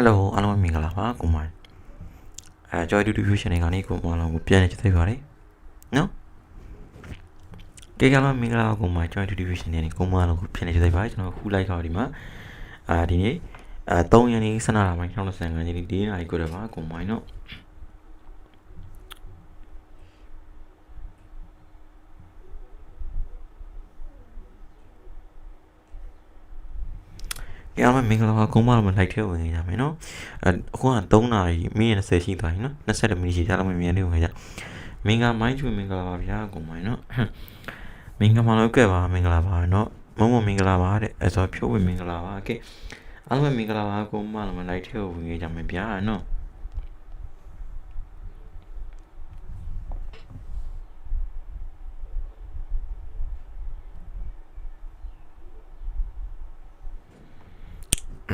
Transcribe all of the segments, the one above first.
Hello အားလုံးပဲမင်္ဂလာပါကိုမိုင်အဲ Joy to Diffusion တွေကနေကိုမအောင်ကိုပြန်နေကြသိပါတယ်နော်ကေကလာမင်္ဂလာပါကိုမိုင် Joy to Diffusion တွေကနေကိုမအောင်ကိုပြန်နေကြသိပါတယ်ကျွန်တော်ခုလိုက်ခေါ်ဒီမှာအာဒီနေ့အဲ3ရက်နေ့စနေလာပိုင်း2025ရက်နေ့ဒီနေ့ကိုရပါကိုမိုင်နော် ရမမင်္ဂလာပါကုန်းမမလိုက်ထဲဝင်ကြမယ်နော်အခုက3နာရီမိနစ်20ရှိသွားပြီနော်20မိနစ်ရှိကြတော့မမြင်နေဝင်ကြမင်္ဂလာမိုင်းချွေမင်္ဂလာပါဗျာကုန်းမိုင်းနော်မင်္ဂလာမလို့ကဲပါမင်္ဂလာပါနော်မမမင်္ဂလာပါတဲ့အဲဆိုဖြိုးဝင်မင်္ဂလာပါကဲအားလုံးမင်္ဂလာပါကုန်းမမလိုက်ထဲဝင်ကြမယ်ဗျာနော် မ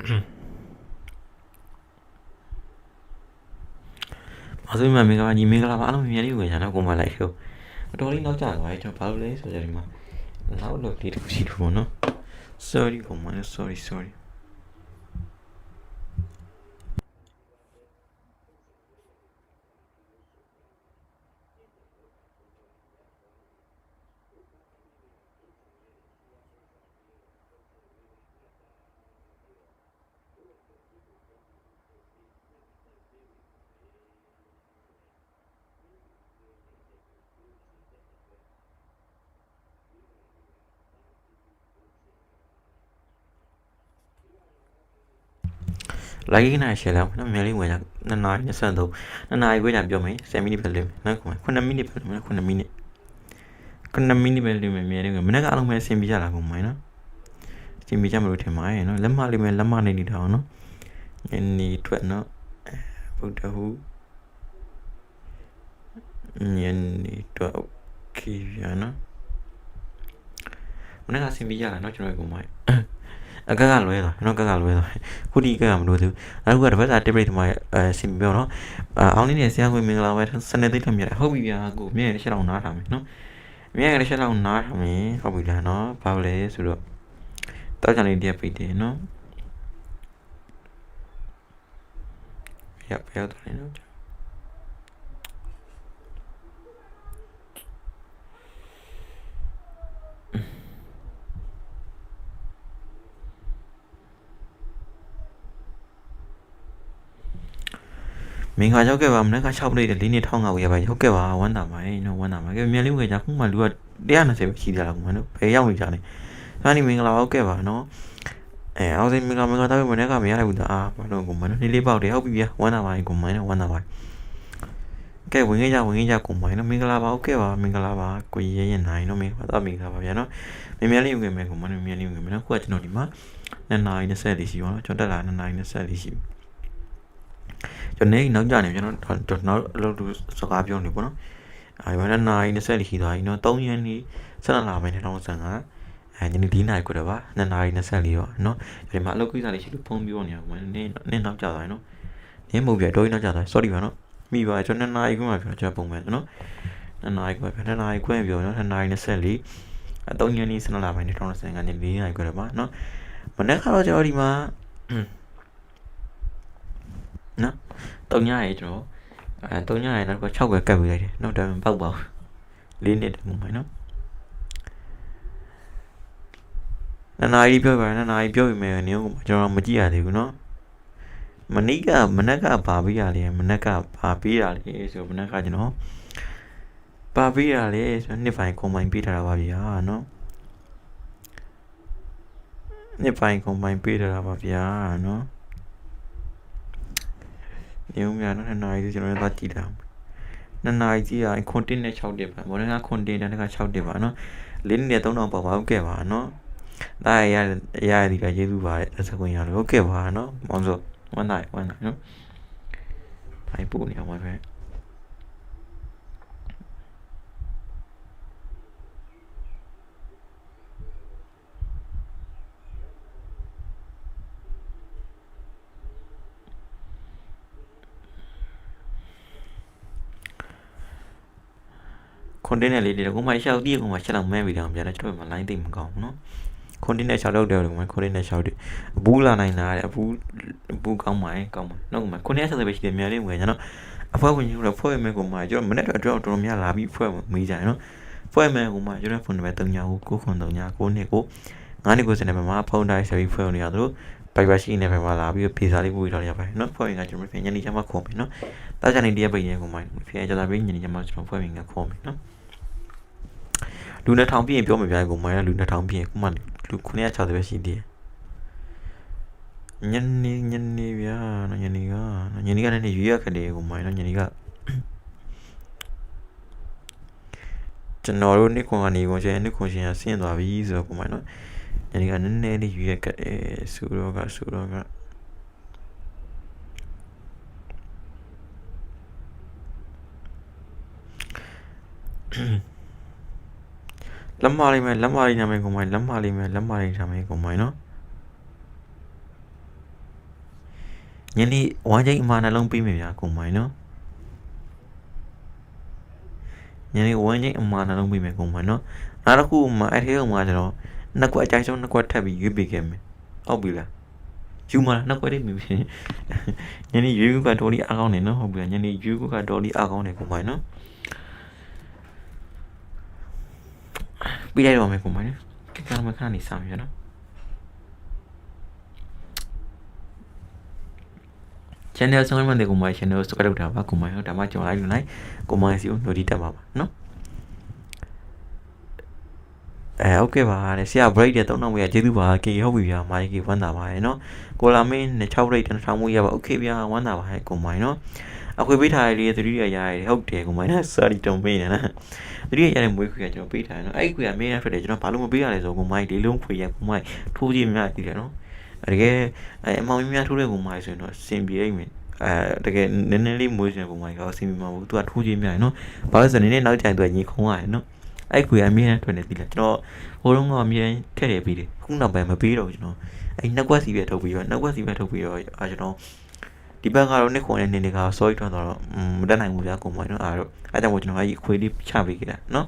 ဆိုမမင်္ဂလာညီမင်္ဂလာပါအားလုံးမြန်လေးဝင်ကြတော့ကိုမလိုက်ထဲအတော်လေးနောက်ကျသွားပြီကျွန်တော်ဘာလို့လဲဆိုကြဒီမှာနောက်လို့လေးတစ်ခုရှိတယ်ပေါ့နော် sorry ကိုမ sorry sorry လိုက်ခဏရှယ်လောက်နော်မြန်လေးဝင်ကြ2နာရီ23 2နာရီခွဲကြပြောမယ်10မိနစ်ပဲလေးနော်ခု9မိနစ်ပဲနော်9မိနစ်9မိနစ်ပဲလေးမြန်လေးဝင်မနေ့ကအလုံးပဲအဆင်ပြေကြတာကုန်မိုင်းနော်အဆင်ပြေကြမလို့ထင်ပါတယ်နော်လက်မလေးပဲလက်မနေနေတာအောင်နော်ညနေထွက်နော်ဗုဒ္ဓဟူညနေထွက်โอเคဗျာနော်မနေ့ကအဆင်ပြေကြတာနော်ကျွန်တော်ကုန်မိုင်း အကကလွဲသွားနော်ကကလွဲသွားခုဒီကကမလို့သူနောက်တစ်ခုကတစ်ဖက်စာ template မှာအဲစင်ပြောနော်အောင်လေးနဲ့ဆရာခွေမင်္ဂလာပဲစနေသိတယ်မြတ်ဟုတ်ပြီဗျာကိုမြဲတစ်ချက်လောက်နားထားမယ်နော်မြဲတစ်ချက်လောက်နားထားမယ်ဟုတ်ပြီလားနော်ဘာလို့လဲဆိုတော့တောက်ချန်လေးတရားပိတ်တယ်နော်ရပါရတော့နော် မင်္ဂလာရောက်ခဲ့ပါမနေ့က6မိနစ်လေးနှစ်ထောင်းကဝေးရပါရောက်ခဲ့ပါဝမ်းသာပါရဲ့နော်ဝမ်းသာပါကဲမြန်လေးဝင်ကြခုမှလူက120ပဲရှိသေးတာကွာနော်ဘယ်ရောက်နေကြလဲဒါနေမင်္ဂလာရောက်ခဲ့ပါနော်အဲအောင်စိမင်္ဂလာမင်္ဂလာတော့မနေ့ကမရလိုက်ဘူးအာဘာလို့ကွာနော်နေလေးပေါက်တယ်ဟုတ်ပြီဗျာဝမ်းသာပါရဲ့ကွာနော်ဝမ်းသာပါကဲဝင်ခဲ့ကြဝင်ခဲ့ကြကွာနော်မင်္ဂလာပါဟုတ်ကဲ့ပါမင်္ဂလာပါကိုရဲရဲနိုင်နော်မင်္ဂလာတော့မင်္ဂလာပါဗျာနော်မြန်မြန်လေးဝင်မယ်ကွာနော်မြန်လေးဝင်မယ်နော်ခုကကျွန်တော်ဒီမှာ2နာရီ20လေးရှိပါတော့ကျွန်တော်တက်လာ2နာရီ20လေးရှိပြီ ကျွန်တော်နေနောက်ကြနေကျွန်တော်ကျွန်တော်အလုပ်တူစကားပြောနေပေါ့နော်အဲဒီမှာနိုင်20လေးရှိသွားပြီနော်3ရက်နေ့ဆက်လာမယ်2025အဲညနေ4နာရီခွဲတော့ပါ2နာရီ24ရောနော်ဒီမှာအလုပ်ကိစ္စလေးရှိလို့ဖုန်းပြောနေအောင်နင်းနင်းနောက်ကြသွားပြီနော်နင်းမဟုတ်ပြတော့နောက်ကြသွား sorry ပါနော်မိပါကျွန်တော်2နာရီခွဲမှပြောကျွန်တော်ပုံမှန်နော်2နာရီခွဲ2နာရီခွဲပြောနော်2နာရီ24အဲ3ရက်နေ့ဆက်လာမယ်2025ညနေ4နာရီခွဲတော့ပါနော်မနေ့ကတော့ကျွန်တော်ဒီမှာ နော်တုံညရဲကျွန်တော်အဲတုံညရဲနောက်က6ပဲကတ်ပြီးလိုက်တယ်နောက်တော့ပောက်ပါလေးနှစ်တည်းမှမနော်နနာရီပြောပါနနာရီပြောပြီမယ်နင်းကိုကျွန်တော်မကြည့်ရသေးဘူးနော်မနေ့ကမနက်ကဘာပေးရလဲမနက်ကဘာပေးရလဲဆိုမနက်ကကျွန်တော်ဘာပေးရလဲဆိုနှစ်ပိုင်းကွန်ပိုင်းပေးထားတာပါဗျာနော်နှစ်ပိုင်းကွန်ပိုင်းပေးထားတာပါဗျာနော် နေဦးများနော်နှစ်နာရီကျွန်တော်လည်းသွားကြည့်တာနှစ်နာရီကြည့်ရရင်ခွန်တင်နဲ့6တက်ပါဘောလည်းကခွန်တင်တဲ့က6တက်ပါနော်လေးနဲ့3000ပေါ့ပါဟုတ်ကဲ့ပါနော်ဒါရရရဒီကကျေးဇူးပါတဲ့စကွန်ရလို့ဟုတ်ကဲ့ပါနော်မောင်စောဝမ်းသာဝမ်းသာနော်ထိုင်ပို့နေအောင်ပါပဲ ကွန်တိန်နယ်လေးတွေကကိုမရှောက်တီးကိုမချက်တော့မဲပြီးတော့ပြန်တယ်ကျွန်တော်မှ line သိမကောင်းဘူးနော်ခွန်တင်းနဲ့6လောက်တယ်ကွန်ခွန်တင်းနဲ့6တယ်အဘူးလာနိုင်တာတဲ့အဘူးအဘူးကောင်းပါရဲ့ကောင်းပါနော်ကွန်ခွန်တင်း60ပဲရှိတယ်မြန်လေးဝင်ကျွန်တော်အဖွဲဝင်ကြီးတော့ဖွဲ့မယ်ကွန်ကျွန်တော်မနေ့တော့တော်တော်များလာပြီးဖွဲ့မေးကြတယ်နော်ဖွဲ့မယ်ကွန်ကျွန်တော်ဖုန်းနံပါတ်3ညာကို9ခွန်3ညာ9နှစ်ကို9နှစ်ကိုစနေမှာဖုန်းတိုင်းဆက်ပြီးဖွဲ့နေရသလိုဘိုက်ပါရှိနေပဲမှာလာပြီးဖေစာလေးပို့ထားရပါတယ်နော်ဖွဲ့ရင်ကကျွန်တော်ညနေချမ်းမှခေါ်မယ်နော်တာချာနေတရက်ပိတ်ရင်ကွန်ဖေကြတာပြီးညနေချမ်းမှကျွန်တော်ဖွဲ့ရင်ကခေါ်မယ်နော် လူနဲ့ထောင်ပြည့်ရင်ပြောမပြရင်ကိုမိုင်းကလူနဲ့ထောင်ပြည့်ရင်ခုမှလူ960ပဲရှိသေးတယ်ညနေညနေဗျာနော်ညနေကနော်ညနေကလည်းရွေးရခက်တယ်ကိုမိုင်းနော်ညနေကကျွန်တော်တို့နှစ်ခွန်ကနေခွန်ရှင်နှစ်ခွန်ရှင်ကဆင်းသွားပြီဆိုတော့ကိုမိုင်းနော်ညနေကနည်းနည်းလေးရွေးရခက်တယ်ဆူတော့ကဆူတော့က လက်မလေးမယ်လက်မလေးနာမည်ကိုမိုင်းလက်မလေးမယ်လက်မလေးနာမည်ကိုမိုင်းနော်ညနေဝမ်းချိန်အမှားနှလုံးပြီးမယ်ဗျာကိုမိုင်းနော်ညနေဝမ်းချိန်အမှားနှလုံးပြီးမယ်ကိုမိုင်းနော်နောက်တစ်ခုမှအဲ့ဒီကမှကျွန်တော်နှစ်ကွက်အကြိုက်ဆုံးနှစ်ကွက်ထပ်ပြီးရွေးပေးခဲ့မယ်ဟုတ်ပြီလားယူမလားနှစ်ကွက်လေးမြင်ညနေရွေးကတော်လေးအားကောင်းနေနော်ဟုတ်ပြီလားညနေရွေးကတော်လေးအားကောင်းနေကိုမိုင်းနော် ပြီးလိုက်တော့မယ်ကိုမိုင်းနော်ကကမခဏနေစမ်းရနော် channel ဆုံးမှတဲ့ကိုမိုင်း channel ကိုစကလုပ်တာပါကိုမိုင်းဟုတ်ဒါမှကျွန်တော်လိုက်လို့နိုင်ကိုမိုင်းစီကို note တက်ပါပါနော်အဲဟုတ်ကဲ့ပါတဲ့ဆရာ break တဲ့သုံးတော့မရကျေးဇူးပါကေဟုတ်ပြီဗျာမိုင်းကေဝမ်းသာပါတယ်နော်ကိုလာမင်းနဲ့6 break တထောင်မှုရပါโอเคဗျာဝမ်းသာပါတယ်ကိုမိုင်းနော်အခွေပေးထားရလေသတိရရရတယ်ဟုတ်တယ်ကိုမိုင်းနော် sorry တုံပေးနေနော် သတိရရတဲ့မွေးခွေကကျွန်တော်ပေးထားတယ်နော်အဲ့ခွေကမင်းရထွက်တယ်ကျွန်တော်ဘာလို့မပေးရလဲဆိုကိုမိုင်းလေးလုံးခွေရကိုမိုင်းထိုးကြည့်မြတ်တည်တယ်နော်တကယ်အမောင်များထိုးတဲ့ကိုမိုင်းဆိုရင်တော့စင်ပြေအိမ်မယ်အဲတကယ်နည်းနည်းလေးမွေးစင်ကိုမိုင်းကအစင်ပြေမှာဘူးသူကထိုးကြည့်မြတ်နော်ဘာလို့ဆိုနည်းနည်းနောက်ကျရင်သူကညီခုံးရတယ်နော်အဲ့ခွေအမြဲတမ်းထွက်နေပြီလားကျွန်တော်ဟိုတုန်းကအမြဲထည့်ရပြီးတယ်ခုနောက်ပိုင်းမပေးတော့ဘူးကျွန်တော်အဲ့နှက်ကွက်စီပဲထုတ်ပြီးတော့နှက်ကွက်စီပဲထုတ်ပြီးတော့အာကျွန်တော် ဒီဘက်ကတော့နှစ်ခွန်နဲ့နေနေက sorry ထွက်တော့မတက်နိုင်ဘူးဗျာကိုမိုင်းနော်အားတော့အဲ့ကြောင့်ကျွန်တော်အဲ့ဒီခွေလေးချပေးခဲ့တာနော်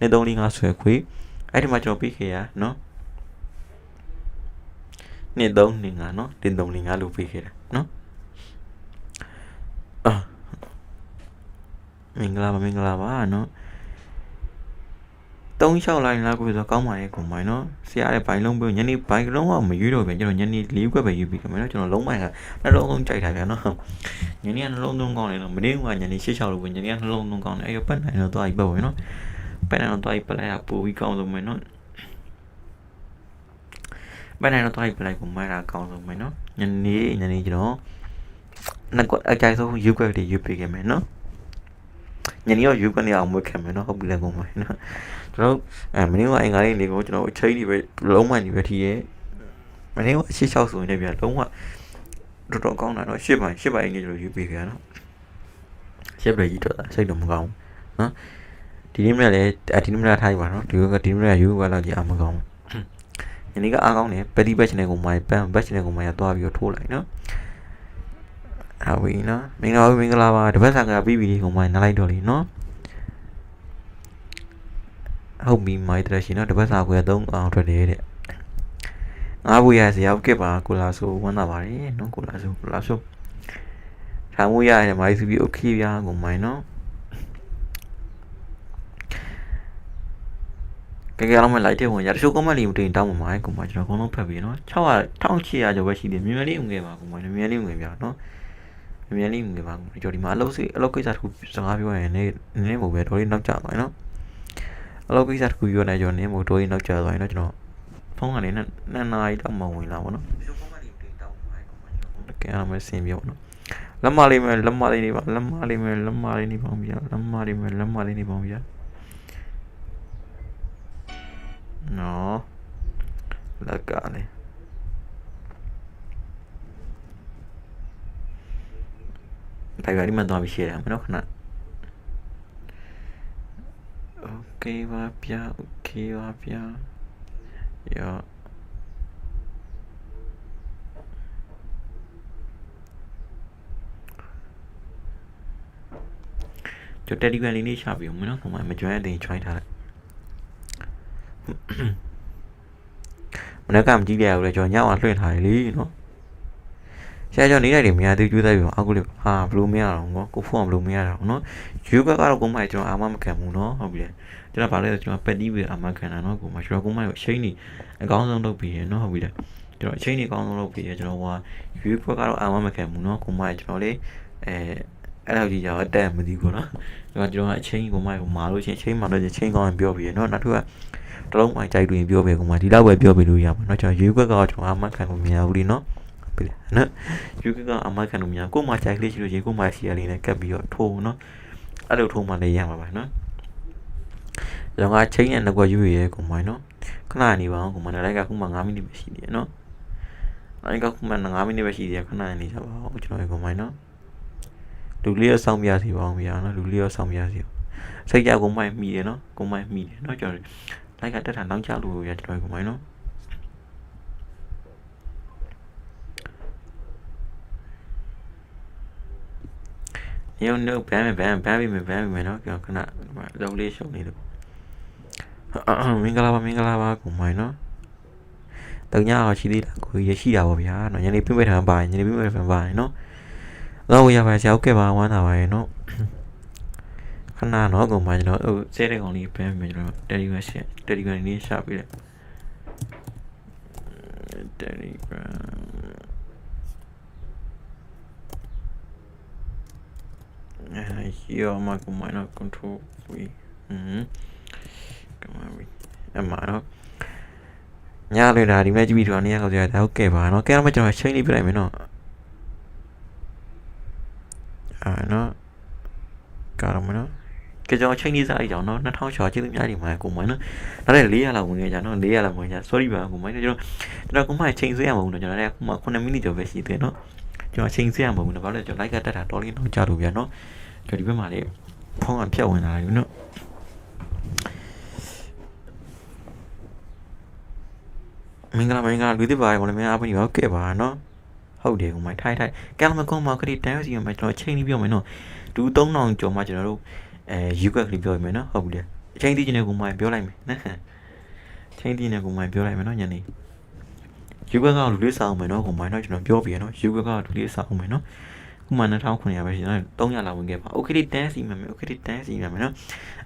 နေ3 4 5ဆွဲခွေအဲ့ဒီမှာကျွန်တော်ပေးခဲ့ရနော်နှစ်3 2 5နော်တင်3 4 5လို့ပေးခဲ့တာနော်အာမင်္ဂလာပါမင်္ဂလာပါနော် တုံးလျှောက်လိုက်လားကိုဆိုကောင်းပါရဲ့ကွန်မိုင်းနော်ဆရာရဲ့ဘိုင်လုံးပြောညနေဘိုင်လုံးကမရွေးတော့ပြန်ကျွန်တော်ညနေ၄ခွက်ပဲယူပြီးခင်ဗျာနော်ကျွန်တော်လုံးမိုင်းကနှလုံးလုံးကြိုက်တာဗျာနော်ညနေကနှလုံးသုံးကောင်းတယ်နော်မနေ့ကညနေ၈၆လို့ပဲညနေကနှလုံးသုံးကောင်းတယ်အဲ့ရပတ်နိုင်တော့သွားပြီးပတ်ဝင်နော်ပတ်နိုင်တော့သွားပြီးပတ်လိုက်ရပို့ပြီးကောင်းဆုံးပဲနော်ပတ်နိုင်တော့သွားပြီးပတ်လိုက်ကိုမိုင်းတာကောင်းဆုံးပဲနော်ညနေညနေကျွန်တော်နှစ်ကွက်အကြိုက်ဆုံးယူခွက်တွေယူပေးခဲ့မယ်နော် ညနေရောယူခွက်နေအောင်မွေးခဲ့မယ်နော်ဟုတ်ပြီလေကုန်ပါနော်ကျွန်တော်အဲမင်းကအင်္ဂါလေးနေကိုကျွန်တော်အချိန်ကြီးပဲလုံးဝနေပဲထီရဲ့မင်းကအရှိ6ဆိုရင်လည်းပြလုံးဝတော်တော်ကောင်းတာတော့ရှစ်ပိုင်းရှစ်ပိုင်းနေကျွန်တော်ယူပေးကြနော်ရှစ်ပဲကြီးတော့စိတ်တော့မကောင်းဘူးနော်ဒီနေ့မနေ့လည်းဒီနေ့မနေ့ထားရပါနော်ဒီကဒီနေ့မနေ့ယူကလောက်ကြီးအမကောင်းဘူးညနေကအားကောင်းတယ်ပက်တီဘက်ချနယ်ကိုမိုင်ပန်ဘက်ချနယ်ကိုမိုင်ရသွားပြီးတော့ထိုးလိုက်နော် အဝီနော်မင်္ဂလာပါမင်္ဂလာပါတပတ်ဆံကပြီးပြီဟိုမှာနားလိုက်တော့လေနော်ဟုတ်ပြီမိုက်တရရှင်နော်တပတ်စာခွဲ3အောင်ထွက်တယ်တဲ့ငါဘူးရစရာကစ်ပါကိုလာဆိုဝမ်းသာပါတယ်နော်ကိုလာဆိုကိုလာဆိုထားမှုရတယ်မိုက်စီပြီး okay ဗျာကိုမိုင်းနော်ကဲကဲအောင်မလိုက်တဲ့ဝင်ရတချို့ comment တွေမတင်တောင်းပါမှာကိုမကျွန်တော်အကုန်လုံးဖတ်ပြီးနော်600 1800ကျော်ပဲရှိသေးတယ်မြန်မြန်လေးဝင်ခဲ့ပါကိုမမြန်မြန်လေးဝင်ပြနော် မြင်မြင်လေးငွေပါကိုကျော်ဒီမှာအလုပ်စီအလုပ်ကိစ္စတစ်ခုစကားပြောရင်လည်းနည်းနည်းမို့ပဲတော်လေးနောက်ကျသွားနော်အလုပ်ကိစ္စတစ်ခုပြောနေကြနေမို့တိုးရင်နောက်ကျသွားရင်တော့ကျွန်တော်ဖုန်းကနေနှစ်နာရီတော့မဝင်လာဘူးနော်ကဲအားမစင်ပြောနော်လက်မလေးမယ်လက်မလေးနေပါလက်မလေးမယ်လက်မလေးနေပါဗျာလက်မလေးမယ်လက်မလေးနေပါဗျာနော်လက်ကလေး Tagarima Doabishira, Manohana. Okay, Wapia, okay, Wapia. Ja. Cho Teddy Gwen đi shop dùng mới nó không phải mà cho Eddie try thật. Mình đã cầm chiếc đèo để cho nhau ăn luyện hải lý nó. ဆရာကျော်နေလိုက်တယ်မရသေးကျူးသားပြီအောက်ကိုလေဟာဘလို့မရတော့ဘောကိုဖုန်းကဘလို့မရတော့နော်ယူဘက်ကတော့ကိုမိုက်ကျွန်တော်အာမမခံဘူးနော်ဟုတ်ပြီလေကျွန်တော်ဗာလဲကျွန်တော်ပက်တီးပြီးအာမခံတာနော်ကိုမိုက်ကျွန်တော်ကိုမိုက်ကိုအချိန်ကြီးအကောင်းဆုံးလုပ်ပြီးရနော်ဟုတ်ပြီလေကျွန်တော်အချိန်ကြီးအကောင်းဆုံးလုပ်ပြီးရကျွန်တော်ဟိုယူဘက်ကတော့အာမမခံဘူးနော်ကိုမိုက်ကျွန်တော်လေအဲအဲ့လိုကြီးကြောက်တက်မသိဘူးနော်ကျွန်တော်ကျွန်တော်အချိန်ကိုမိုက်ကိုမာလို့ချင်းအချိန်မာလို့ချင်းချိန်ကောင်းရင်ပြောပြီးရနော်နောက်တစ်ခုကတလုံးမိုက်ကြိုက်တွင်ပြောပြီးကိုမိုက်ဒီလောက်ပဲပြောပြီးလို့ရမှာနော်ကျွန်တော်ယူဘက်ကတော့ကျွန်တော်အာမခံလို့မရဘူးလीနော် ပြီနော်ယူကကအမခံလို့မရကို့မှာကြိုက်လေးရှိလို့ရေကို့မှာစီရလေးနဲ့ကပ်ပြီးတော့ထိုးနော်အဲ့လိုထိုးမှလည်းရမှာပါနော်ကျွန်တော်ကချိန်နဲ့ငွက်ယူရဲကိုမိုင်းနော်ခဏနေပါအောင်ကိုမိုင်းလိုက်ကခုမှ9မိနစ်ပဲရှိသေးတယ်နော်အဲ့ကခုမှ9မိနစ်ပဲရှိသေးတယ်ခဏနေကြပါအောင်ကျွန်တော်ကိုမိုင်းနော်လူလေးရဆောင်ပြစီပါအောင်ဗျာနော်လူလေးရဆောင်ပြစီစိတ်ကြကိုမိုင်းမိတယ်နော်ကိုမိုင်းမိတယ်နော်ကျွန်တော်လိုက်ကတက်ထန်တောင်းချလို့ရကျွန်တော်ကိုမိုင်းနော် ညုံနှုတ်ဘမ်းမယ်ဘမ်းဘမ်းပြီးမယ်ဘမ်းပြီးမယ်နော်ကျွန်တော်ခဏလုံးလေးရှုံနေလို့မင်္ဂလာပါမင်္ဂလာပါကိုမိုင်းနော်တညအောင်ရှိသေးလားကိုရရှိတာပေါ့ဗျာနော်ညနေပြည့်မဲ့ထမ်းပါညနေပြည့်မဲ့ထမ်းပါနော်တော့ရပါဆရာဟုတ်ကဲ့ပါဝမ်းသာပါရဲ့နော်ခဏနော်ကိုမိုင်းကျွန်တော်ဟိုစဲတဲ့ကောင်လေးဘမ်းမယ်ကျွန်တော်တယ်လီဂရမ်ရှက်တယ်လီဂရမ်လေးရှာပေးလိုက်တယ်လီဂရမ် Uh, here my minor control we mm come on we အမှန်တော့ညလွင်တာဒီမဲ့ကြည့်ပြီးတော့နေရာကောက်ကြတာဟုတ်ကဲ့ပါနော်ကဲတော့မကျွန်တော်ချိန်လေးပြလိုက်မယ်နော်အာနော်ကာရမနော်ကဲကျွန်တော်ချိန်လေးစားလိုက်ကြအောင်နော်2000ကျော်ကျေးဇူးများဒီမှာကိုမနော်နောက်တဲ့400လောက်ဝင်နေကြနော်400လောက်ဝင်ကြ sorry ပါကိုမကျွန်တော်ကျွန်တော်ကိုမချိန်ဆွဲရမှာဘူးနော်ကျွန်တော်လည်းခုမှ9မိနစ်ကျော်ပဲရှိသေးနော် ကျွန်တော်ချိန်ဆွဲရမှာဘူးနော်ဘာလို့လဲကျွန်တော် like ကတက်တာတော်လေးတော့ကြာလို့ဗျာနော်ကျွန်တော်ဒီဘက်မှာလေဖုန်းကဖြတ်ဝင်လာတယ်နော်မင်္ဂလာမင်္ဂလာလူသစ်ပါဘောလည်းမင်းအားပေးပါကဲပါနော်ဟုတ်တယ်ကိုမထိုင်ထိုင်ကဲလမကောမှာခရီးတန်းစီမှာကျွန်တော်ချိန်ပြီးပြောမယ်နော်ဒူ3000ကျော်မှကျွန်တော်တို့အဲယူကက်လေးပြောရမယ်နော်ဟုတ်ပြီလေအချိန်တည်ကျင်တဲ့ကိုမပြောလိုက်မယ်နော်ချိန်တည်နေကိုမပြောလိုက်မယ်နော်ညနေ ယူကက်ကလူလေးစားအောင်မယ်နော်ကိုမနော်ကျွန်တော်ပြောပြရနော်ယူကက်ကလူလေးစားအောင်မယ်နော်ခုမှ2900ပဲရှိတယ်300လောက်ဝင်ခဲ့ပါ okay တန်းစီမှာမယ် okay တန်းစီမှာမယ်နော်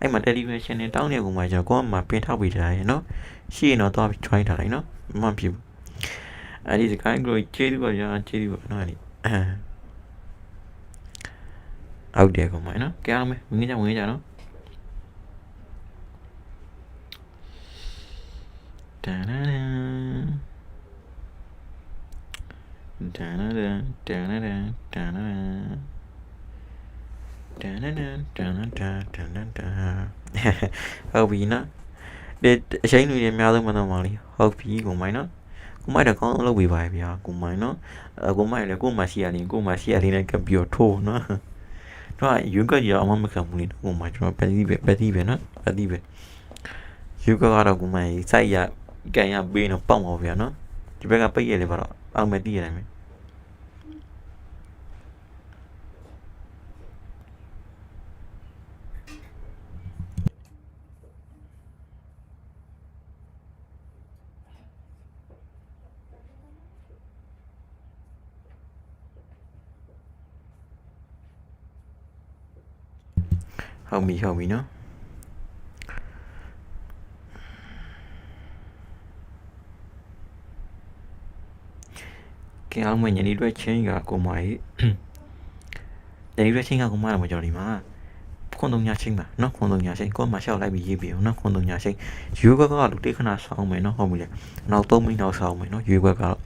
အဲ့မှာ television နဲ့တောင်းနေကုန်မှာကျွန်တော်ကောမှာပင်ထောက်ပေးထားရနော်ရှိရင်တော့သွားပြီး try ထားလိုက်နော်မမှဖြစ်ဘူးအဲ့ဒီစကိုင်းကလို့ကျေးဇူးပါဗျာကျေးဇူးပါနော်အဲ့ဒီဟုတ်တယ်ကောင်မနော်ကဲအောင်မယ်ဝင်ကြဝင်ကြနော်တန်တန် ဒန်နန်ဒန်နန်ဒန်နန်ဒန်နန်ဒန်နန်ဒန်နန်ဒန်ဟုတ်ပြီနော်ဒီအချိန်လူတွေအများဆုံးမတော်ပါလေဟုတ်ပြီကိုမိုင်းနော်ကိုမိုင်းတော့ကောင်းအောင်လုပ်ပေးပါရဲ့ဗျာကိုမိုင်းနော်အကိုမိုင်းလည်းကိုမရှိရရင်ကိုမရှိရရင်လည်းကပ်ပြီးတော့ထိုးနော်တော့ရွေးကောက်ကြရအောင်မခံဘူးလေကိုမိုင်းကျွန်တော်ပတ်တိပဲပတ်တိပဲနော်ပတ်တိပဲရွေးကောက်ကတော့ကိုမိုင်းစိုက်ရကန်ရပေးတော့ပေါက်ပါဗျာနော်ဒီဘက်ကပိတ်ရလေပါတော့ Almadia này mày. Homie, homie, no? ယ်မယ်ဟုတ်ပြီဟုတ်ပြီနော်ကဲအောင်မညနေတွေ့ချင်းကကိုမကြီးညနေတွေ့ချင်းကကိုမရမှာကြော်ဒီမှာခွန်တုံညာချင်းပါနော်ခွန်တုံညာချင်းကိုမရှောက်လိုက်ပြီးရေးပြီးအောင်နော်ခွန်တုံညာချင်းယူဘက်ကလူတိခဏဆောင်းမယ်နော်ဟုတ်ပြီလေနောက်3မိနစ်နောက်ဆောင်းမယ်နော်ယူဘက်ကတော့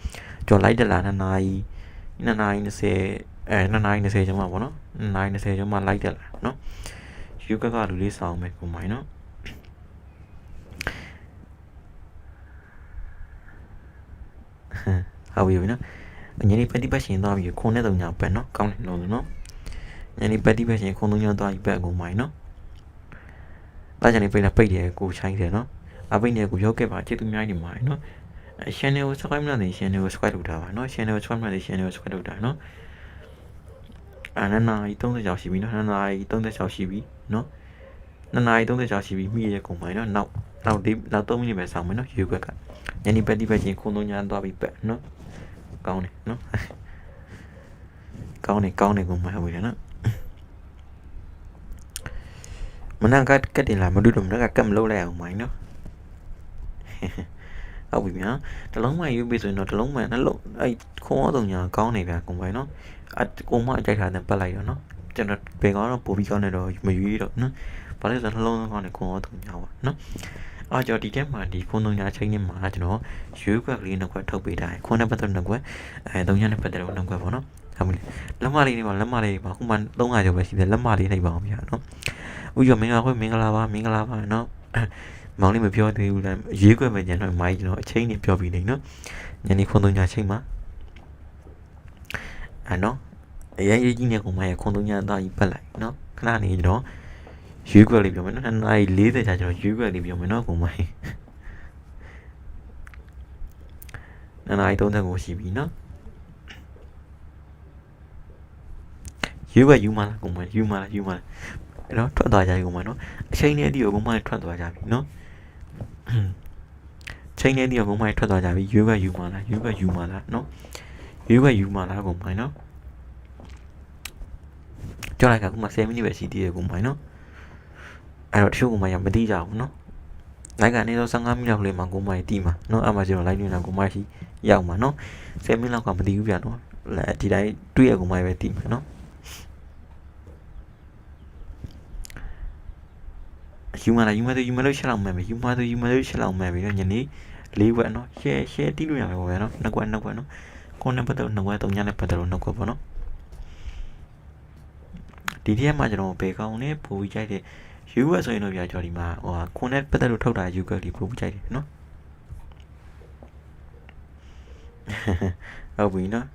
ကြော်လိုက်တလာ2နာရီ2နာရီ20အဲ2နာရီ20ကျမှပေါ့နော်2နာရီ20ကျမှလိုက်တက်လာနော်ယူကကလူလေးစောင်းမယ်ကိုမိုင်းနော်ဟာဝီပြီနော် ညနေပတိပတ်ရှင်သွားပြီခုံနဲ့တုံညာပဲနော်ကောင်းတယ်လို့နော်ညနေပတိပတ်ရှင်ခုံတုံညာသွားပြီပဲကိုမိုင်းနော်ဒါကြောင့်နေပိတ်လာပိတ်တယ်ကိုချိုင်းတယ်နော်အပိတ်နေကိုရောက်ခဲ့ပါချစ်သူများနေမှာနော် channel ကို subscribe လုပ်နေ channel ကို subscribe လုပ်တာပါနော် channel ကို subscribe လုပ်နေ channel ကို subscribe လုပ်တာနော်အာနနာရီ30ကျော်ရှိပြီနော်နနာရီ30ကျော်ရှိပြီနော်နနာရီ30ကျော်ရှိပြီမိရဲ့ကုန်ပိုင်းနော်နောက်နောက်ဒီနောက်3မိနစ်ပဲစောင့်မယ်နော်ယူခွက်ကညနေပတ်တိပတ်ချင်းခုံသုံးညာသွားပြီးပတ်နော် ကောင်းတယ်နော်ကောင်းတယ်ကောင်းတယ်ကိုမှတ်ဝေးရနော်မနက်ကကတ်တင်လာမတို့တော့မနက်ကကတ်မလုပ်လိုက်အောင်မိုင်းနော်ဟုတ်ပြီဗျာတလုံးမှယူပြီဆိုရင်တော့တလုံးမှနှလုံးအဲ့ခုံအောင်ညာကောင်းနေဗျာကုံပိုင်နော်အကုံမအကြိုက်ထားတဲ့ပတ်လိုက်ရောနော်ကျွန်တော်ဘယ်ကောင်းတော့ပို့ပြီးကောင်းနေတော့မယူရတော့နော်ဘာလဲဆိုတော့နှလုံးကောင်းနေခုံအောင်ညာပါနော် အားကြောင့်ဒီထဲမှာဒီခုံသုံးညာချိန်နဲ့မှာကျွန်တော်ရွေးခွက်ကလေးနှစ်ခွက်ထုတ်ပေးတာခုံနဲ့ပတ်သက်နှစ်ခွက်အဲသုံးညာနဲ့ပတ်သက်တော့နှစ်ခွက်ပေါ့နော်ဟုတ်ပြီလက်မလေးနေပါလက်မလေးပါခုမှ300ကျော်ပဲရှိတယ်လက်မလေးနေပါအောင်ဗျာနော်ဦးကျော်မင်္ဂလာခွဲမင်္ဂလာပါမင်္ဂလာပါနော်မောင်လေးမပြောသေးဘူးလားရေးခွက်ပဲညတော့မိုင်းကျွန်တော်အချိန်နေပြောပြီးနေနော်ညနေခွန်သုံးညာချိန်မှာအဲနော်အရင်ရေးကြီးနေကောင်မရဲ့ခွန်သုံးညာသားကြီးပတ်လိုက်နော်ခဏနေကျွန်တော် ရွေးခွက်လေးပြောမယ်နော်နှစ်နာရီ40ကြာကျွန်တော်ရွေးခွက်လေးပြောမယ်နော်ကောင်မနှစ်နာရီ30ကိုရှိပြီနော်ယူပဲယူမလားကောင်မယူမလားယူမလားအဲ့တော့ထွက်သွားကြပြီကောင်မနော်အချိန်နဲ့အဒီကိုကောင်မထွက်သွားကြပြီနော်ချိန်နဲ့အဒီကိုကောင်မထွက်သွားကြပြီယူပဲယူမလားယူပဲယူမလားနော်ယူပဲယူမလားကောင်မနော်ကြောက်လိုက်ကကောင်မ10မိနစ်ပဲရှိသေးတယ်ကောင်မနော် အဲ့တော့တချို့ကိုမရမသိကြဘူးနော်လိုက်ကနေတော့15မိနစ်လောက်လေးမှာကိုမကြီးတီးမှာနော်အဲ့မှာကျွန်တော်လိုက်နေတာကိုမရှိရောက်မှာနော်10မိနစ်လောက်ကမတီးဘူးပြန်တော့ဒီတိုင်းတွေ့ရကိုမကြီးပဲတီးမှာနော်ယူမလာယူမတော့ယူမလို့ရှက်လောက်မယ်ပဲယူမတော့ယူမလို့ရှက်လောက်မယ်ပဲညနေ၄ခွက်နော်ရှယ်ရှယ်တီးလို့ရမယ်ပေါ့ဗျာနော်နှစ်ခွက်နှစ်ခွက်နော်ကိုနဲ့ပတ်သက်နှစ်ခွက်သုံးညနဲ့ပတ်သက်လို့နှစ်ခွက်ပေါ့နော်ဒီထဲမှာကျွန်တော်ဘယ်ကောင်းနဲ့ပို့ပြီးကြိုက်တဲ့ US ဆိုရင်တော့ပြကြော်ဒီမှာဟိုခွန်နဲ့ပတ်သက်လို့ထုတ်တာ UK ဒီပို့ပြီးကြိုက်တယ်နော်ဟုတ်ပြီနော်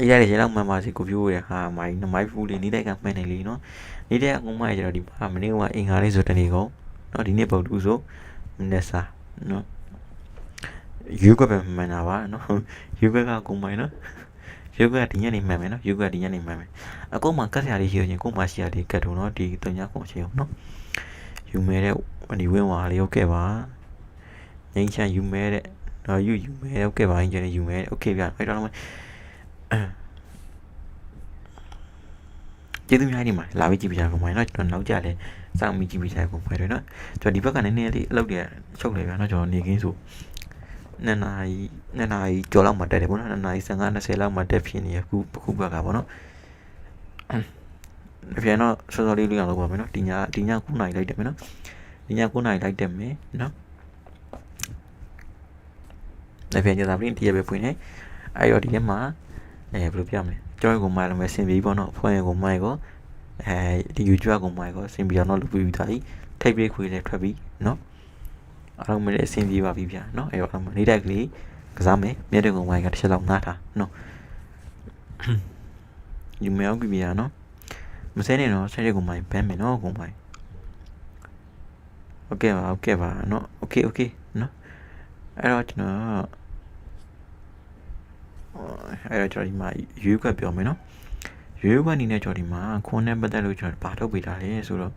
အေးရတယ်ရေလောက်မှန်ပါစီကိုပြိုးရဟာမိုင်းမိုင်းဖူးလေးနေတဲ့ကမှန်နေလीနော်နေတဲ့အကုန်းမရကျတော့ဒီမှာမနေ့ကအင်္ဂါလေးဆိုတနေ့ကုန်နော်ဒီနေ့ပုတ်တူဆိုမနေ့စာနော်ယူကပဲမှန်တာပါနော်ယူကကကုန်းမိုင်းနော် ယူကဒီညနေမှန်မယ်နော်ယူကဒီညနေမှန်မယ်အကုန်းမှာကတ်ရလေးရှိရင်ကုန်းမှာရှိရလေးကတ်တော့နော်ဒီတုံညာကုန်းရှိအောင်နော်ယူမဲတဲ့ဒီဝင်းဝါလေးဟုတ်ကဲ့ပါငိမ့်ချန်ယူမဲတဲ့တော့ယူယူမဲဟုတ်ကဲ့ပါအင်ဂျင်ယူမဲโอเคဗျအဲ့တော့ကျေးဇူးများနေမှာလာပြီးကြည့်ပြကြကုန်ပါနော်ကျွန်တော်နောက်ကြလဲစောင့်ပြီးကြည့်ပြကြကုန်ပါတော့နော်ကျွန်တော်ဒီဘက်ကနည်းနည်းလေးအလုပ်တွေချုပ်လေဗျာနော်ကျွန်တော်နေခင်းဆိုနှစ်နာရီ နှစ်နာရီကျော်လောက်မှတက်တယ်ပေါ့နော်နှစ်နာရီ15 20လောက်မှတက်ဖြစ်နေရခုခုဘက်ကပေါ့နော်အပြန်တော့စောစောလေးလေးအောင်လုပ်ပါမယ်နော်ဒီညဒီည9နာရီလိုက်တယ်မယ်နော်ဒီည9နာရီလိုက်တယ်မယ်နော်အပြန်ကြတာပြင်တရပဲဖွင့်နေအဲ့တော့ဒီထဲမှာအဲဘယ်လိုပြမလဲကြောက်ကိုမိုင်းလို့ပဲဆင်ပြီးပေါ့နော်ဖွင့်ကိုမိုင်းကိုအဲဒီ YouTube ကိုမိုင်းကိုဆင်ပြီးတော့လုပ်ပြီးသားကြီးထိပ်ပြေးခွေလည်းထွက်ပြီးနော်အားလုံးမလေးအဆင်ပြေပါပြီဗျာနော်အဲ့တော့နေတိုက်ကလေး ကစားမယ်မြက်တဲ့ကိုမိုင်းကတစ်ချက်လောက်နားထားနော်ယူမေအောင်ပြီဗျာနော်မစဲနေတော့ဆက်တဲ့ကိုမိုင်းဘမ်းမယ်နော်ကိုမိုင်းโอเคပါโอเคပါเนาะโอเคโอเคเนาะအဲ့တော့ကျွန်တော်အဲ့တော့ကျွန်တော်ဒီမှာရွေးခွက်ပြောမယ်နော်ရွေးခွက်အနေနဲ့ကျွန်တော်ဒီမှာခွန်နဲ့ပတ်သက်လို့ကျွန်တော်ဘာထုတ်ပေးထားလဲဆိုတော့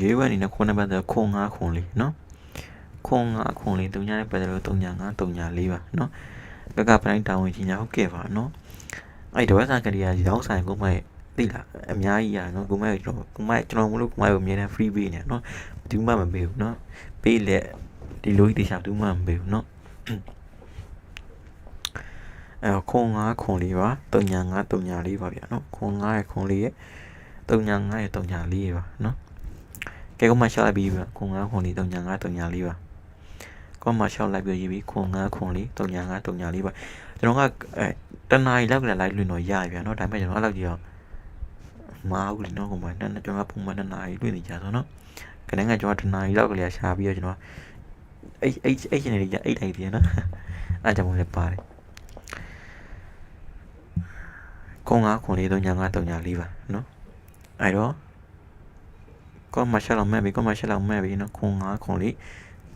ရွေးခွက်အနေနဲ့ခွန်နဲ့ပတ်သက်ခွန်5ခွန်လေးနော်ခွန်5ခွန်လေးတုံညာနဲ့ပတ်သက်လို့တုံညာ5တုံညာ4ပါနော်ကကပတိုင်းတာဝန်ကြီးညာဟုတ်ကဲ့ပါနော်အဲ့ဒီဝက်ဆာကလေးကရောက်ဆိုင်ကိုမဲ့သိလားအများကြီးอ่ะเนาะကိုမိုက်ကျွန်တော်ကိုမိုက်ကျွန်တော်မလို့ကိုမိုက်ကိုအများနဲ့ free ပေးနေเนาะဘူးမှမပေးဘူးเนาะပေးလက်ဒီလိုကြီးတခြားဘူးမှမပေးဘူးเนาะအဲခွန်9ခွန်လေးပါ395 394ပါဗျာเนาะခွန်9ရဲ့ခွန်လေးရဲ့395ရဲ့394ပါเนาะ ကဲကိုမရှောက်လိုက်ပြီးပြီခွန်9ခွန်လေး395 394ပါကောမရှောက်လိုက်ပြီးပြီခွန်9ခွန်လေး395 394ပါကျွန်တော်ကအဲတနားရီလောက်ကလည်းလိုက်လွင်တော့ရပြီဗျာเนาะဒါပေမဲ့ကျွန်တော်အဲ့လောက်ကြီးတော့မအားဘူးလေနော်ဟိုမှာနှစ်ကျွန်တော်ပုံမှန်နှစ်နာရီတွေ့နေကြဆိုနော်ခဏကကျွန်တော်တနာရီလောက်ကလေးရှာပြီးတော့ကျွန်တော်အဲ့အဲ့အဲ့ရှင်နေကြအဲ့တိုင်းတည်းနော်အဲ့ကြောင့်လည်းပါတယ်ကုန်း9ခွန်လေး3ညာ9 3ညာ4ပါနော်အဲ့တော့ ကောမရှက်လောက်မဲ့ပြီကောမရှက်လောက်မဲ့ပြီနော်ခွန်9ခွန်လေး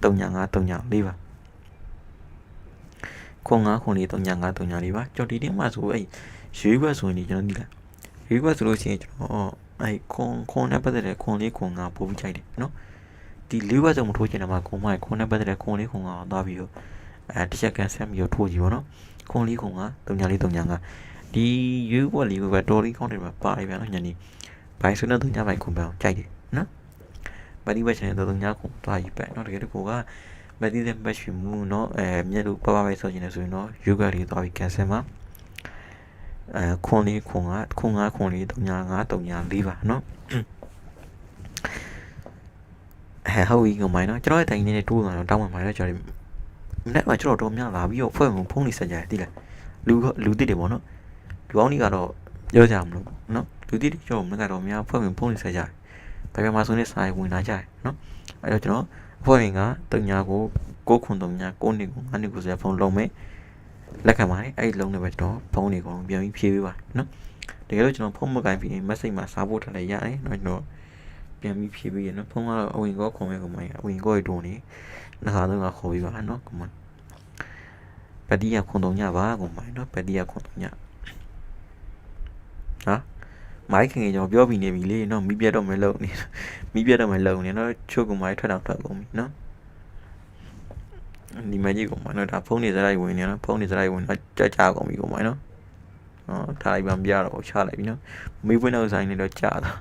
3ညာ9 3ညာ4ပါခွန်9ခွန်လေး3ည9 3ညလေးပါကျွန်တော်ဒီနေ့မှဆိုအဲ့ရွေးဘက်ဆိုရင်ဒီကျွန်တော်ဒီလားရွေးဘက်ဆိုလို့ရှိရင်ကျွန်တော်အဲ့ခွန်ခွန်နဲ့ပတ်သက်တဲ့ခွန်လေးခွန်9ပို့ပြီးကြိုက်တယ်နော်ဒီလေးဘက်ဆိုမထိုးချင်တယ်မှာခွန်မခွန်နဲ့ပတ်သက်တဲ့ခွန်လေးခွန်9အောင်သွားပြီးတော့အဲတစ်ချက်ကန်ဆက်ပြီးတော့ထိုးကြည့်ပါနော်ခွန်လေးခွန်9 3ညလေး3ည9ဒီရွေးဘက်လေးကတော်လေးကောင်းတယ်မှာပါတယ်ဗျာနော်ညနေဘိုင်ဆိုတော့3ညဘိုင်ခွန်ပန်ကြိုက်တယ် နော်မတိဘက်ချန်တော့သူညခုသွားယူပဲနော်တကယ်တကူကမတိတဲ့ match မူနော်အဲမြက်လို့ပပပဲဆော့ချင်တယ်ဆိုရင်တော့ yoga တွေသွားပြီး cancel မှာအဲခွန်လေးခွန်ကခွန်9ခွန်လေး39 39 4ပါနော်ဟဲ့ဟုတ်ပြီငမိုင်းနော်ကျွန်တော်ရဲ့တိုင်နေတဲ့တိုးကတော့တောင်းပန်ပါတယ်ကျွန်တော်ဒီနေ့မှာကျွန်တော်တော့များလာပြီးတော့ဖွဲ့မှုဖုန်းနေဆက်ကြတယ်တိလားလူလူတိတယ်ပေါ့နော်လူကောင်းကြီးကတော့ပြောကြမလို့နော်လူတိတိကျွန်တော်မကတော့များဖွဲ့မှုဖုန်းနေဆက်ကြတယ် ဒါပေမဲ့ဆိုနေစာရဝင်လာကြတယ်နော်အဲ့တော့ကျွန်တော်အဖွဲ့ဝင်ကတုံညာကို6ခွန်တုံညာ9နှစ်ကို9နှစ်ကိုဆိုရဖုန်းလုံးမယ်လက်ခံပါတယ်အဲ့ဒီလုံးနဲ့ပဲကျွန်တော်ဖုန်းတွေအကုန်လုံးပြန်ပြီးဖြည့်ပေးပါတယ်နော်တကယ်လို့ကျွန်တော်ဖုန်းမကင်ပြီးရင် message မှာစာပို့ထားလိုက်ရတယ်နော်ကျွန်တော်ပြန်ပြီးဖြည့်ပေးရနော်ဖုန်းကတော့အဝင်ကောခွန်မဲ့ခွန်မဲ့အဝင်ကောတွေတုံနေနှခါတော့ကခေါ်ပြီးပါနော်ကွန်မပတိယခွန်တုံညာပါကွန်မနော်ပတိယခွန်တုံညာဟာ မိုက်ခင်ကျွန်တော်ပြောပြီးနေပြီလေနော်မိပြတ်တော့မလုံနေမိပြတ်တော့မလုံနေနော်ချို့ကမိုက်ထွက်တော့ထွက်ကုန်ပြီနော်ဒီမကြီးကုန်မှာနော်ဒါဖုန်းနေစရိုက်ဝင်နေနော်ဖုန်းနေစရိုက်ဝင်တော့ကြာကြာကုန်ပြီကုန်မှာနော်ဟောထားလိုက်ပါမပြတော့ချလိုက်ပြီနော်မိပွင့်တော့ဆိုင်နေတော့ကြာတာ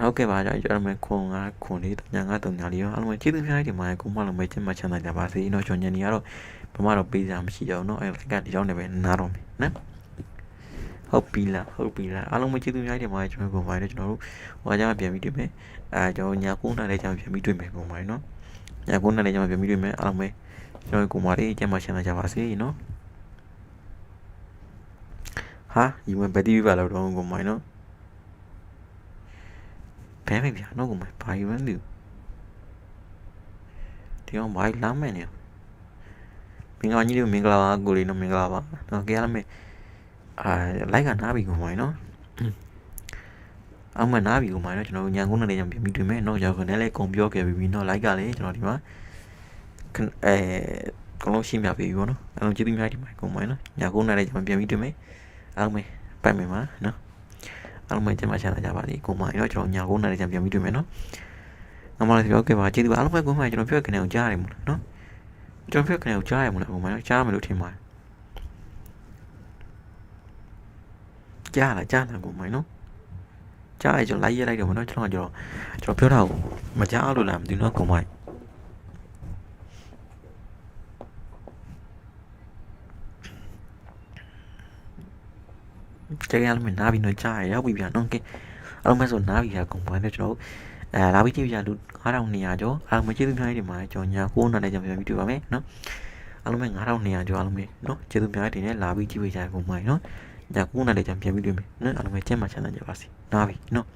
ဟုတ်ကဲ့ပါကျွန်တော်တို့ခွန်ကခွန်လေးညငါတုံညာလေးရောအားလုံးကျေးဇူးများတင်ပါတယ်ကိုမလုံးမဲချင်မှချမ်းသာကြပါစေနော်ကျွန်တော်ညနေကတော့ဘာမှတော့ပေးစရာမရှိတော့ဘူးနော်အဲ့ကဒီကြောင့်လည်းပဲနားတော့မယ်နော် ဟုတ်ပြီလားဟုတ်ပြီလားအားလုံးမကျေးဇူးများတင်ပါတယ်ကျွန်တော်ကိုပါတယ်ကျွန်တော်တို့ဟိုကကြမှာပြန်ပြီးတွေ့မယ်အဲကျွန်တော်ညာ9နာရီကျမှပြန်ပြီးတွေ့မယ်ကိုပါတယ်နော်ညာ9နာရီကျမှပြန်ပြီးတွေ့မယ်အားလုံးပဲကျွန်တော်ကိုပါတယ်ကျမရှင်းလာကြပါစေနော်ဟာဒီမှာဘယ်တီးပါလို့တော့ကိုမိုင်းနော်ဘယ်ပဲဗျာနော်ကိုမိုင်းဘာယူမလဲဒီအောင်ဘာလမ်းမယ်နေမင်္ဂလာကြီးလေးမင်္ဂလာပါကိုလေးနော်မင်္ဂလာပါနော်ကြရမယ် အာလိုက်ကနားပြီကိုမိုင်းနော်အောင်မနားပြီကိုမိုင်းနော်ကျွန်တော်ညံကုန်းနဲ့ညံပြန်ပြီးတွေ့မယ်နော်ကျွန်တော်ခနဲ့လေးကုန်ပြောခဲ့ပြီးနော်လိုက်ကလည်းကျွန်တော်ဒီမှာအဲကလုံးရှင်းပြပေးပြီပေါ့နော်အလုံးကျေးဇူးများဒီမှာကိုမိုင်းနော်ညကုန်းနဲ့လည်းကျွန်တော်ပြန်ပြီးတွေ့မယ်အောင်မေပိုက်မယ်မှာနော်အောင်မေကျမချမ်းသာကြပါစေကိုမိုင်းနော်ကျွန်တော်ညကုန်းနဲ့လည်းကျွန်တော်ပြန်ပြီးတွေ့မယ်နော်ငါမလည်းပြောခဲ့ပါကျေးဇူးအားလုံးပဲကိုမိုင်းကျွန်တော်ပြောခဲ့နေအောင်ကြားရတယ်မို့လားနော်ကျွန်တော်ပြောခဲ့နေအောင်ကြားရမို့လားကိုမိုင်းနော်ကြားမယ်လို့ထင်ပါတယ် ကြားလာကြားလာကိုမိုင်းနော်ကြားရကျွန်တော်လိုက်ရလိုက်တယ်မနော်ကျွန်တော်ကျွန်တော်ကျွန်တော်ပြောတာကိုမကြားလို့လားမသိဘူးနော်ကိုမိုင်းကြည့်ရမယ်နားပြီးတော့ကြားရရောက်ပြီဗျာနော်ကဲအလုံးမဲ့ဆိုနားပြီဗျာကိုမိုင်းနဲ့ကျွန်တော်အဲလာပြီးကြည့်ပြလူ9200ကျော်အားလုံးမကျေးဇူးများတင်ပါတယ်ကျွန်တော်ညာ9နာရီကျွန်တော်ပြန်ပြီးတွေ့ပါမယ်နော်အားလုံးပဲ9200ကျော်အားလုံးပဲနော်ကျေးဇူးများတင်နဲ့လာပြီးကြည့်ပေးကြရကိုမိုင်းနော်ည9နာ ရီကျန်ပြန်ပြီးတွေ့မယ်နော်အားလုံးပဲကျမ်းမာချမ်းသာကြပါစေနားပြီနော်